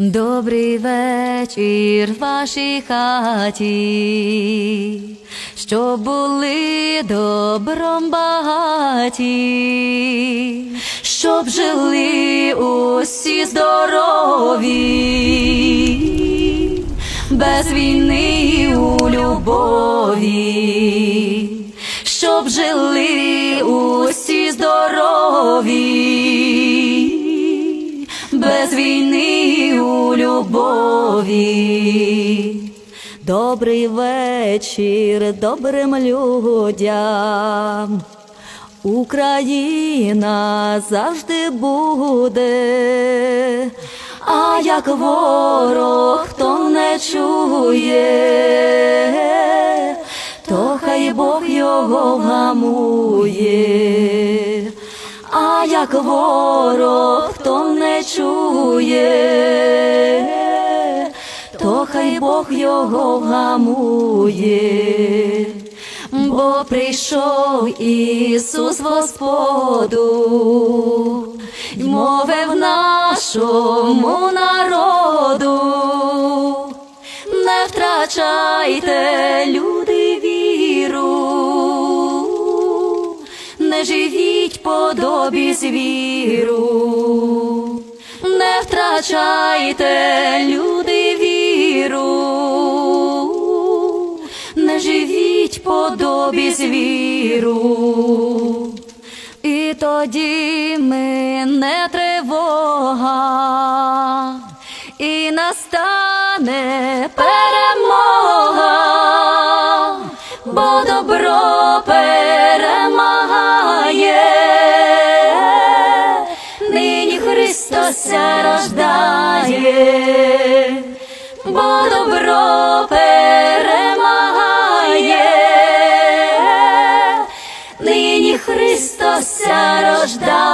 Добрий вечір вашій хаті, щоб були добром багаті, щоб жили усі здорові, без війни у любові, щоб жили усі здорові без війни у любові. Добрий вечір добрим людям. Україна завжди буде, а як ворог хто не чує, то хай Бог його вгамує. Як ворог хто не чує, то хай Бог його вгамує, бо прийшов Ісус Господу, й мовив нашому народу, не втрачайте люди віру живіть подобі звіру, не втрачайте люди віру, не живіть подобі звіру. І тоді ми не тривога, і настане перемога, бо добро нині Христос рождає, бо добро перемагає, нині Христос рождає.